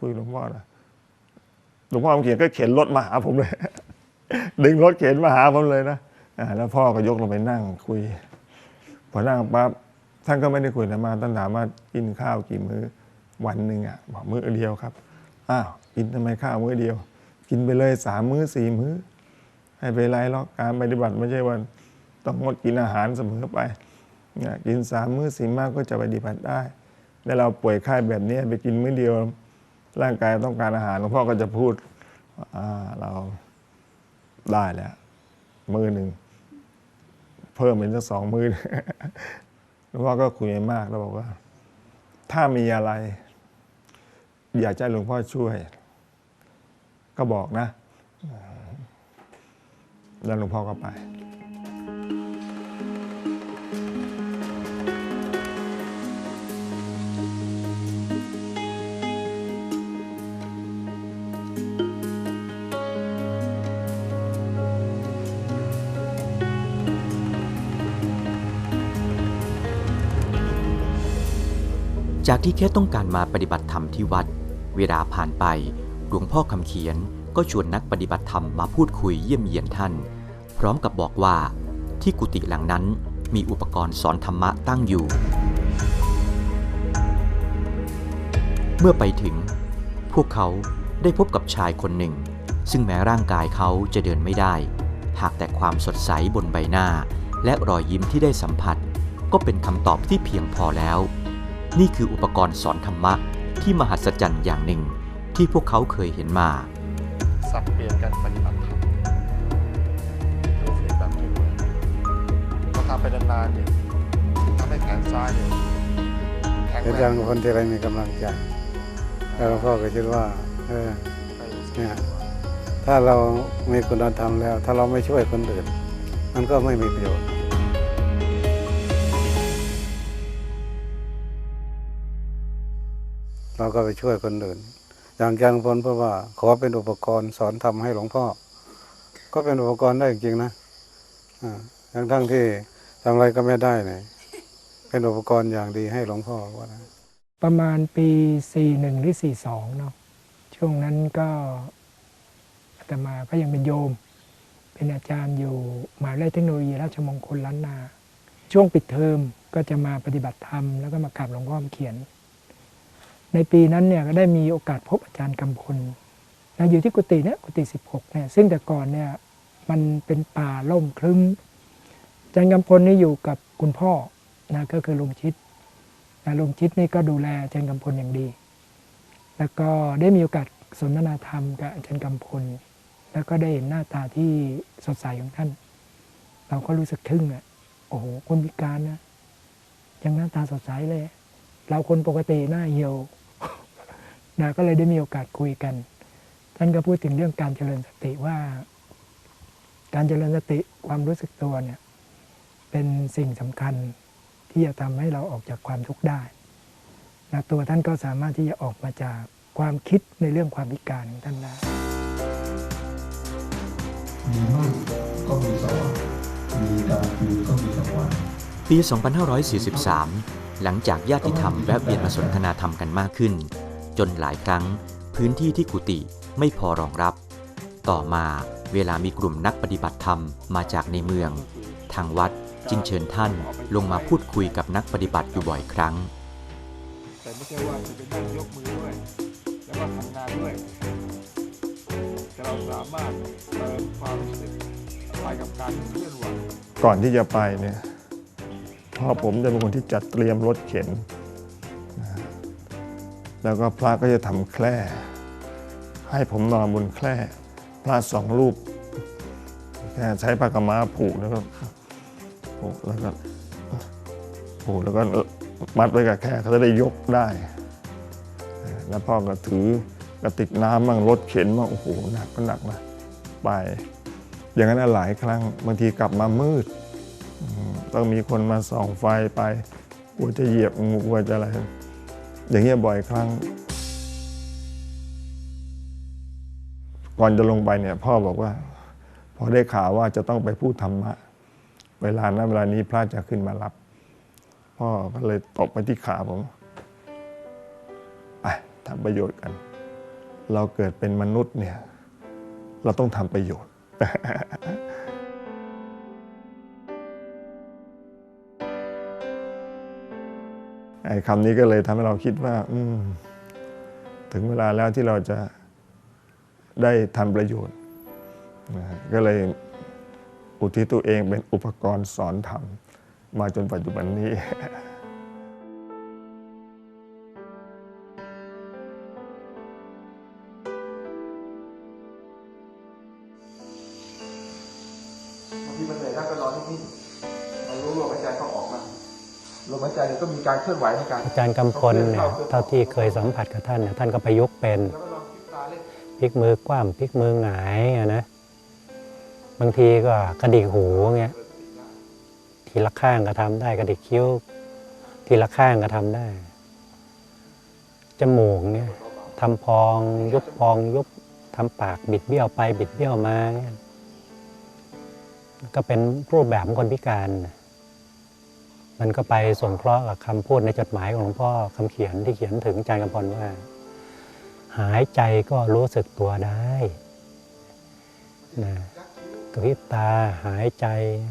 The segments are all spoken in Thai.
คุยหลวงพ่อนะหลวงพ่อเขียนก็เข็นรถมาหาผมเลย ดึงรถเข็นมาหาผมเลยนะอ่าแล้วพ่อก็ยกลงไปนั่งคุย พอนั่งปั๊บท่านก็ไม่ได้คุยนะมาท่านถามว่ากินข้าวกี่มื้อวันหนึ่งอะบอกมื้อเดียวครับอ้าวกินทำไมข้าวมื้อเดียว กินไปเลยสามมื้อสี่มื้อ ให้ไปไรหรอกการปฏิบัติไม่ใช่ว่าต้องงดกินอาหารเสมอไปนะกินสามมื้อสี่มากก็จะปฏิบัติได้แต่เราป่วยไข้แบบนี้ไปกินมื้อเดียว ร่างกายต้องการอาหารหลวงพ่อก็จะพูดว่าเราได้แล้วมือหนึ่ง เพิ่มเป็นสักสองมือหลวงพ่อก็คุยมากแล้วบอกว่า ถ้ามีอะไร อยากจะให้หลวงพ่อช่วย ก็บอกนะ แล้วหลวงพ่อก็ไป จากที่แค่ต้องการมาปฏิบัติธรรมที่วัด เวลาผ่านไป หลวงพ่อคำเขียนก็ชวนนักปฏิบัติธรรมมาพูดคุยเยี่ยมเยียนท่าน พร้อมกับบอกว่า ที่กุฏิหลังนั้นมีอุปกรณ์สอนธรรมะตั้งอยู่ เมื่อไปถึง พวกเขาได้พบกับชายคนหนึ่ง ซึ่งแม้ร่างกายเขาจะเดินไม่ได้ หากแต่ความสดใสบนใบหน้า และรอยยิ้มที่ได้สัมผัส ก็เป็นคำตอบที่เพียงพอแล้ว นี่คืออุปกรณ์สอนธรรมะที่มหัศจรรย์อย่างหนึ่งที่พวกเขาเคยเห็นมา สับเปลี่ยนกันปฏิบัติธรรมดูฟีดแบ็กด้วยพอทำไปนานๆเนี่ยทำให้แขนซ้ายเนี่ยแข็งอาแรจารงย์คนที่ไรมีกำลังใจ แล้วหลวงพ่อก็คิดว่า เออเนี่ยถ้าเรามีคุณธรรมแล้ว ถ้าเราไม่ช่วยคนอื่น มันก็ไม่มีประโยชน์ เราก็ไปช่วยคนอื่น อย่างอาจารย์พลเพราะว่า ขอเป็นอุปกรณ์สอนทำให้หลวงพ่อ ก็เป็นอุปกรณ์ได้จริงๆนะอ่าทั้งทั้งๆที่ทำอะไรก็ไม่ได้เนี่ยเป็นอุปกรณ์อย่างดีให้หลวงพ่อว่านะประมาณปี 41 หรือ 42 เนาะช่วงนั้นก็อาตมาก็ยังเป็นโยม เป็นอาจารย์อยู่มหาวิทยาลัยเทคโนโลยีราชมงคลล้านนา ช่วงปิดเทอมก็จะมาปฏิบัติธรรม แล้วก็มากราบหลวงพ่อเขียน ในปีนั้นเนี่ยก็ได้มีโอกาสพบอาจารย์กำพลนะอยู่ที่กุฏิเนี่ยกุฏิ16เนี่ยซึ่งแต่ก่อนเนี่ยมันเป็นป่าล่มครึ้มอาจารย์กำพลนี่อยู่กับคุณพ่อนะก็คือลุงชิดนะลุงชิดนี่ก็ดูแลอาจารย์กำพลอย่างดี แล้วก็ได้มีโอกาสสนทนาธรรมกับอาจารย์กำพล แล้วก็ได้เห็นหน้าตาที่สดใสของท่าน เราก็รู้สึกทึ่งอะโอ้โหคนพิการนะยังหน้าตาสดใสเลย เราคนปกติหน้าเหี่ยว นะก็เลยได้มีโอกาสคุยกัน ท่านก็พูดถึงเรื่องการเจริญสติว่า การเจริญสติความรู้สึกตัวเนี่ยเป็นสิ่งสำคัญที่จะทำให้เราออกจากความทุกข์ได้และตัวท่านก็สามารถที่จะออกมาจากความคิดในเรื่องความพิการของท่านได้มีมืดก็มีสว่างมีกลางคืนก็มีกลางวันปี 2543 หลังจากญาติธรรมแวะเวียนมาสนทนาธรรมกันมากขึ้น จนหลายครั้ง พื้นที่ที่กุฏิไม่พอรองรับ ต่อมาเวลามีกลุ่มนักปฏิบัติธรรมมาจากในเมือง ทางวัดจึงเชิญท่านลงมาพูดคุยกับนักปฏิบัติอยู่บ่อยครั้ง แต่ไม่ใช่ว่าจะไปนั่งยกมือด้วย แล้วก็ทำงานด้วยแต่เราสามารถเติมความรู้สึกไปกับการเคลื่อนไหวก่อนที่จะไปเนี่ยพ่อผมจะเป็นคนที่จัดเตรียมรถเข็นนะฮะ แล้วก็พระก็จะทำแคร่ให้ผมนอนบนแคร่พระสองรูปใช้ผ้ากม้าผูกแล้วก็ผูกแล้วก็ผูกแล้วก็มัดไว้กับแคร่เขาจะได้ยกได้ แล้วพ่อก็ถือกระติกน้ำมั่งรถเข็นมั่งโอ้โหหนักก็หนักนะไปอย่างนั้นหลายครั้งบางทีกลับมามืด ต้องมีคนมาส่องไฟไปกลัวจะเหยียบงูกลัวจะอะไร อย่างเงี้ยบ่อยครั้ง ก่อนจะลงไปเนี่ย พ่อบอกว่า พอได้ข่าวว่าจะต้องไปพูดธรรมะ เวลานั้นเวลานี้พระจะขึ้นมารับ พ่อก็เลยตบไปที่ขาผมไปทำประโยชน์กัน เราเกิดเป็นมนุษย์เนี่ย เราต้องทำประโยชน์ ไอ้คำนี้ก็เลยทำให้เราคิดว่า อืม ถึงเวลาแล้วที่เราจะได้ทำประโยชน์นะก็เลยอุทิศตัวเองเป็นอุปกรณ์สอนธรรม มาจนปัจจุบันนี้ ลมหายใจเนี่ยก็มีการเคลื่อนไหวในการอาจารย์กำพลเนี่ยเท่าที่เคยสัมผัสกับท่านเนี่ยท่านก็ประยุกต์เป็นแล้วก็ลองคิดตาเล่นพลิกมือกว้ามพลิกมือหงายอะนะบางทีก็กระดิกหูเงี้ยทีละข้างก็ทำได้กระดิกคิ้ว ทีละข้างก็ทำได้จมูกเนี่ยทำพองยุบพองยุบทำปากบิดเบี้ยวไปบิดเบี้ยวมาเงี้ยก็เป็นรูปแบบของคนพิการน่ะ มันก็ไปสงเคราะห์กับคำพูดในจดหมายของหลวงพ่อคำเขียนที่เขียนถึงอาจารย์กำพลว่า หายใจก็รู้สึกตัวได้นะกระพริบตาหายใจ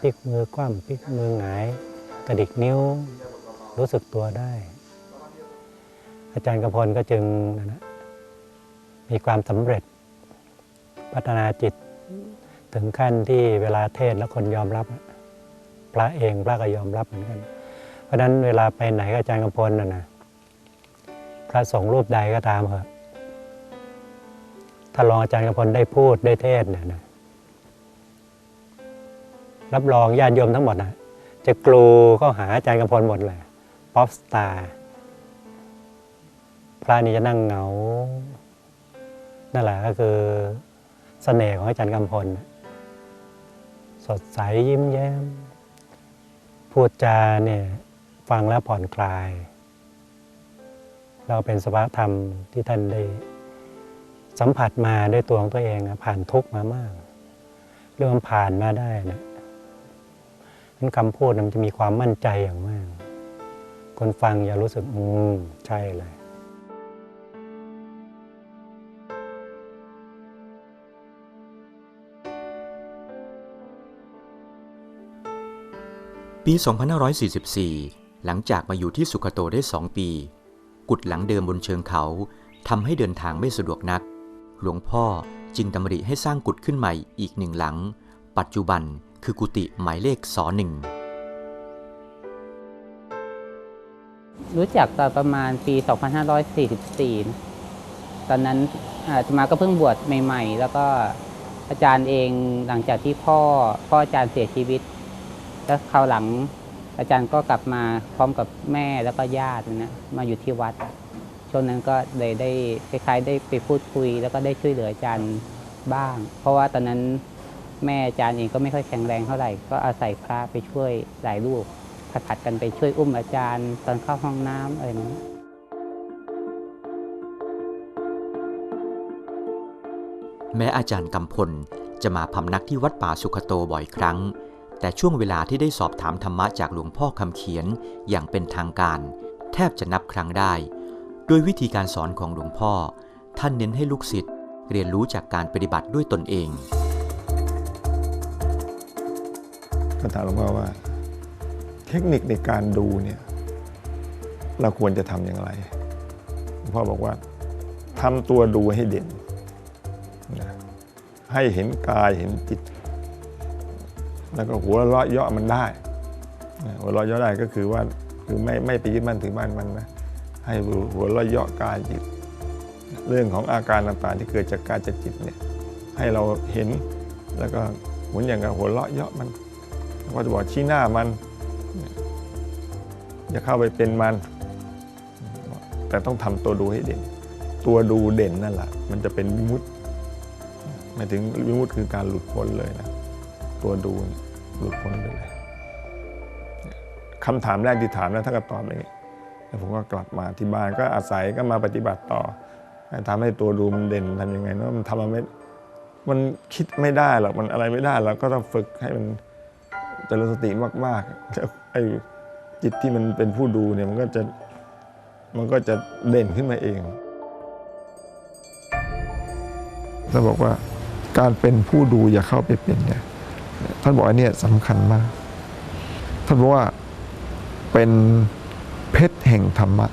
พลิกมือกว้ำพลิกมือหงาย กระดิกนิ้วรู้สึกตัวได้ อาจารย์กำพลก็จึงนะมีความสำเร็จพัฒนาจิตถึงขั้นที่เวลาเทศแล้วคนยอมรับ พระเองพระก็ยอมรับเหมือนกัน เพราะฉะนั้นเวลาไปไหนกับอาจารย์กำพลน่ะนะพระสงฆ์รูปใดก็ตามเถอะถ้าลองอาจารย์กำพลได้พูดได้เทศน์เนี่ยนะรับรองญาติโยมทั้งหมดนะจะกลูเข้าหาอาจารย์กำพลหมดเลยป๊อปสตาร์พระนี่จะนั่งเหงา นั่นแหละก็คือเสน่ห์ของอาจารย์กำพล สดใสยิ้มแย้ม พูดจาเนี่ยฟังแล้วผ่อนคลาย เราเป็นสภาวธรรมที่ท่านได้สัมผัสมาด้วยตัวของตัวเองผ่านทุกมามาก เรื่องผ่านมาได้นะนั้นคำพูดมันจะมีความมั่นใจอย่างมาก คนฟังอย่ารู้สึกอืมใช่เลย ปี 2544 หลังจากมาอยู่ที่สุขโตได้สองปี กุดหลังเดิมบนเชิงเขาทำให้เดินทางไม่สะดวกนัก หลวงพ่อจึงดำริให้สร้างกุดขึ้นใหม่อีกหนึ่งหลัง ปัจจุบันคือกุฏิหมายเลขสอหนึ่งรู้จักตอนประมาณปี 2544 ตอนนั้นอาตมาก็เพิ่งบวชใหม่ ๆ แล้วก็อาจารย์เองหลังจากที่พ่อพ่ออาจารย์เสียชีวิต แล้วคราวหลังอาจารย์ก็กลับมาพร้อมกับแม่แล้วก็ญาตินะมาอยู่ที่วัด ช่วงนั้นก็เลยได้คล้ายๆได้ไปพูดคุย แล้วก็ได้ช่วยเหลืออาจารย์บ้าง เพราะว่าตอนนั้นแม่อาจารย์เองก็ไม่ค่อยแข็งแรงเท่าไหร่ ก็อาศัยพระไปช่วยหลายลูกผัดกันไปช่วยอุ้มอาจารย์ ตอนเข้าห้องน้ำอะไรอย่างนี้แม้อาจารย์กำพลจะมาพำนักที่วัดป่าสุขโตบ่อยครั้ง แต่ช่วงเวลาที่ได้สอบถามธรรมะจากหลวงพ่อคำเขียนอย่างเป็นทางการ แทบจะนับครั้งได้ โดยวิธีการสอนของหลวงพ่อ ท่านเน้นให้ลูกศิษย์เรียนรู้จากการปฏิบัติด้วยตนเองก็ถามหลวงพ่อว่า เทคนิคในการดูเนี่ยเราควรจะทำอย่างไรหลวงพ่อบอกว่าทำตัวดูให้เด่นนะให้เห็นกายเห็นจิต แล้วก็หัวเราะเยาะมันได้หัวเราะเยาะได้ก็คือว่าคือไม่ไม่ไปยึดมั่นถือมั่นมันนะให้หัวเราะเยาะกายจิต เรื่องของอาการต่างๆที่เกิดจากกายจากจิตเนี่ยให้เราเห็นแล้วก็เหมือนอย่างกับหัวเราะเยาะมันก็จะบอกชี้หน้ามันอย่าเข้าไปเป็นมัน แต่ต้องทำตัวดูให้เด่น ตัวดูเด่นนั่นแหละมันจะเป็นวิมุตติหมายถึงวิมุตติคือการหลุดพ้นเลยนะ ตัวดูหลุดพ้นไปเลยคำถามแรกที่ถามนะท่านก็ตอบอย่างนี้แล้วผมก็กลับมาที่บ้านก็อาศัยก็มาปฏิบัติต่อทำให้ตัวดูมันเด่นทำยังไงเนาะมันทำมาไม่มันคิดไม่ได้หรอกมันอะไรไม่ได้เราก็ต้องฝึกให้มันเจริญสติมากๆแล้วไอ้จิตที่มันเป็นผู้ดูเนี่ยมันก็จะมันก็จะเด่นขึ้นมาเองท่าบอกว่าการเป็นผู้ดูอย่าเข้าไปเป็นเนี่ย ท่านบอกอันเนี้ยสำคัญมาก ท่านบอกว่าเป็นเพชรแห่งธรรมะ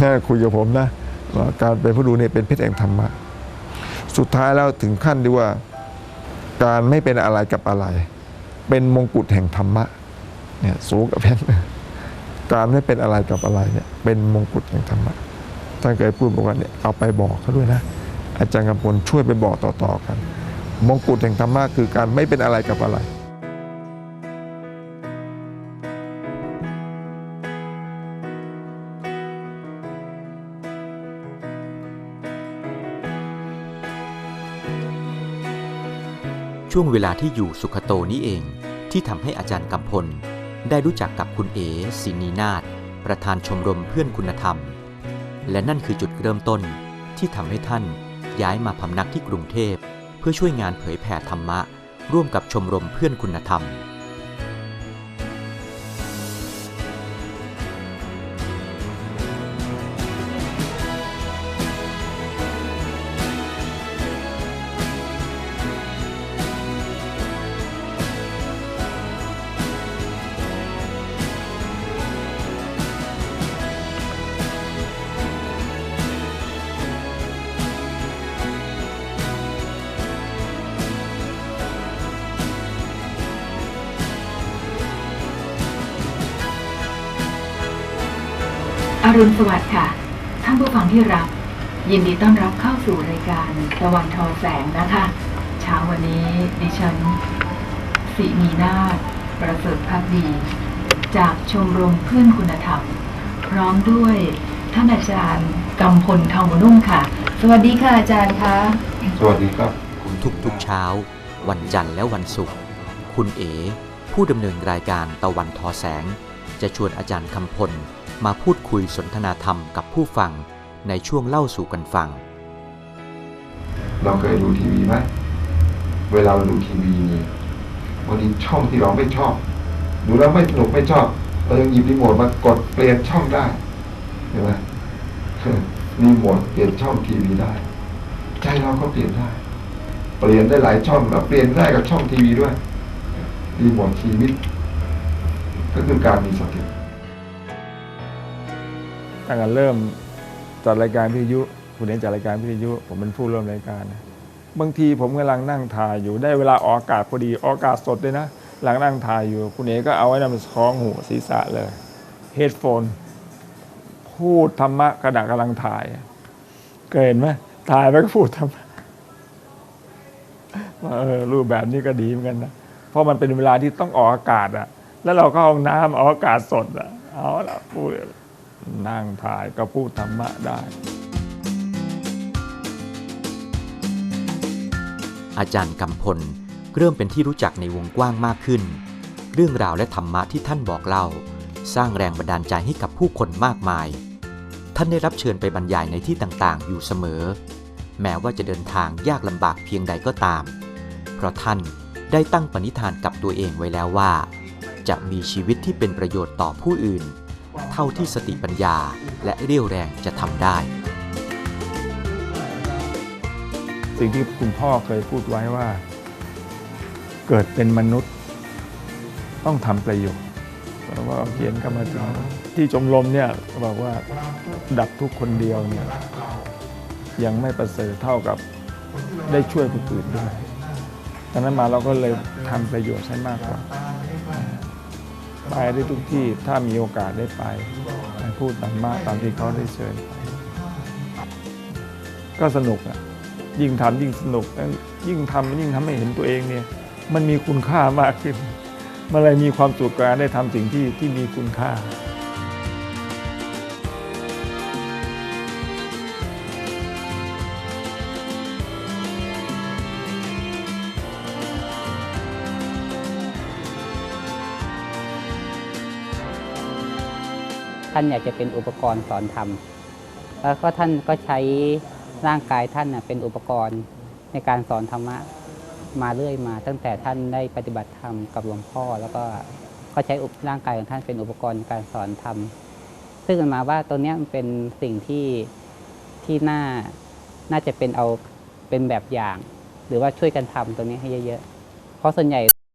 น่าคุยกับผมนะการเป็นผู้ดูเนี่ยเป็นเพชรแห่งธรรมะ สุดท้ายแล้วถึงขั้นที่ว่า การไม่เป็นอะไรกับอะไร เป็นมงกุฎแห่งธรรมะเนี่ยสูงกับเพชรการไม่เป็นอะไรกับอะไรเนี่ยเป็นมงกุฎแห่งธรรมะท่านเคยพูดบอกว่าเนี่ยเอาไปบอกเขาด้วยนะ อาจารย์กำพลช่วยไปบอกต่อๆกัน มงกุฎแห่งธรรมะคือการไม่เป็นอะไรกับอะไรช่วงเวลาที่อยู่สุขโตนี้เอง ที่ทำให้อาจารย์กำพล ได้รู้จักกับคุณเอ๋ศินีนาถประธานชมรมเพื่อนคุณธรรม และนั่นคือจุดเริ่มต้นที่ทำให้ท่านย้ายมาพำนักที่กรุงเทพ เพื่อช่วยงานเผยแผ่ธรรมะ ร่วมกับชมรมเพื่อนคุณธรรม รุณสวัสดิ์ค่ะ ท่านผู้ฟังที่รัก ยินดีต้อนรับเข้าสู่รายการตะวันทอแสงนะคะ เช้าวันนี้ดิฉันสิมีนาถประเสริฐพักดี จากชมรมเพื่อนคุณธรรม พร้อมด้วยท่านอาจารย์กำพลทองนุ่มค่ะ สวัสดีค่ะอาจารย์คะสวัสดีครับทุกๆเช้า วันจันทร์และวันศุกร์คุณเอ๋ผู้ดำเนินรายการตะวันทอแสง จะชวนอาจารย์คำพล มาพูดคุยสนทนาธรรมกับผู้ฟังในช่วงเล่าสู่กันฟัง เราเคยดูทีวีไหมเวลาเราดูทีวีนี่บางทีช่องที่เราไม่ชอบ ดูแล้วไม่สนุกไม่ชอบเรายังหยิบรีโมทมากดเปลี่ยนช่องได้เห็นไหมรีโมทเปลี่ยนช่องทีวีได้ ใจเราก็เปลี่ยนได้ เปลี่ยนได้หลายช่องแล้วเปลี่ยนได้กับช่องทีวีด้วยรีโมทชีวิต ก็คือการมีสติตั้งแต่เริ่มจัดรายการพิทยุคุณเห็นจัดรายการพิทยุผมเป็นผู้เริ่มรายการนะบางทีผมกำลังนั่งถ่ายอยู่ได้เวลาออกอากาศพอดีออกอากาศสดเลยนะ หลังนั่งถ่ายอยู่ คุณเอ๋ก็เอาไว้นำคล้องหูศีรษะเลยเฮดโฟนพูดธรรมะขณะกำลังถ่ายเคยเห็นไหมถ่ายไปก็พูดธรรมะเออรูปแบบนี้ก็ดีเหมือนกันนะเพราะมันเป็นเวลาที่ต้องออกอากาศอะ แล้วเราก็ห้องน้ำออกอากาศสดอะเอาละพูดนั่งถ่ายก็พูดธรรมะได้ อาจารย์กำพลเริ่มเป็นที่รู้จักในวงกว้างมากขึ้น เรื่องราวและธรรมะที่ท่านบอกเล่า สร้างแรงบันดาลใจให้กับผู้คนมากมาย ท่านได้รับเชิญไปบรรยายในที่ต่างๆ อยู่เสมอ แม้ว่าจะเดินทางยากลำบากเพียงใดก็ตาม เพราะท่านได้ตั้งปณิธานกับตัวเองไว้แล้วว่า จะมีชีวิตที่เป็นประโยชน์ต่อผู้อื่น เท่าที่สติปัญญาและเรี่ยวแรงจะทำได้ สิ่งที่คุณพ่อเคยพูดไว้ว่า เกิดเป็นมนุษย์ต้องทำประโยชน์เพราะว่าเขียนกันมาถึงที่ชมรมเนี่ยบอกว่าดับทุกคนเดียวเนี่ยยังไม่ประเสริฐเท่ากับได้ช่วยผู้อื่นด้วยดังนั้นมาเราก็เลยทำประโยชน์ให้มากกว่า ไปได้ทุกที่ถ้ามีโอกาสได้ไปไปพูดธรรมะตามที่เขาได้เชิญไปก็สนุกอะยิ่งทำยิ่งสนุกยิ่งทำยิ่งทำให้เห็นตัวเองเนี่ย มันมีคุณค่ามากขึ้นมันเลยมีความสุขกับการได้ทำสิ่งที่ที่มีคุณค่า ท่านอยากจะเป็นอุปกรณ์สอนธรรม แล้วก็ท่านก็ใช้ร่างกายท่านเป็นอุปกรณ์ในการสอนธรรมะมาเรื่อยมา ตั้งแต่ท่านได้ปฏิบัติธรรมกับหลวงพ่อ แล้วก็ก็ใช้อุปร่างกายของท่านเป็นอุปกรณ์การสอนธรรม ซึ่งกันมาว่าตัวนี้มันเป็นสิ่งที่ที่น่าน่าจะเป็นเอาเป็นแบบอย่าง หรือว่าช่วยกันทำตรงนี้ให้เยอะๆ เพราะส่วนใหญ่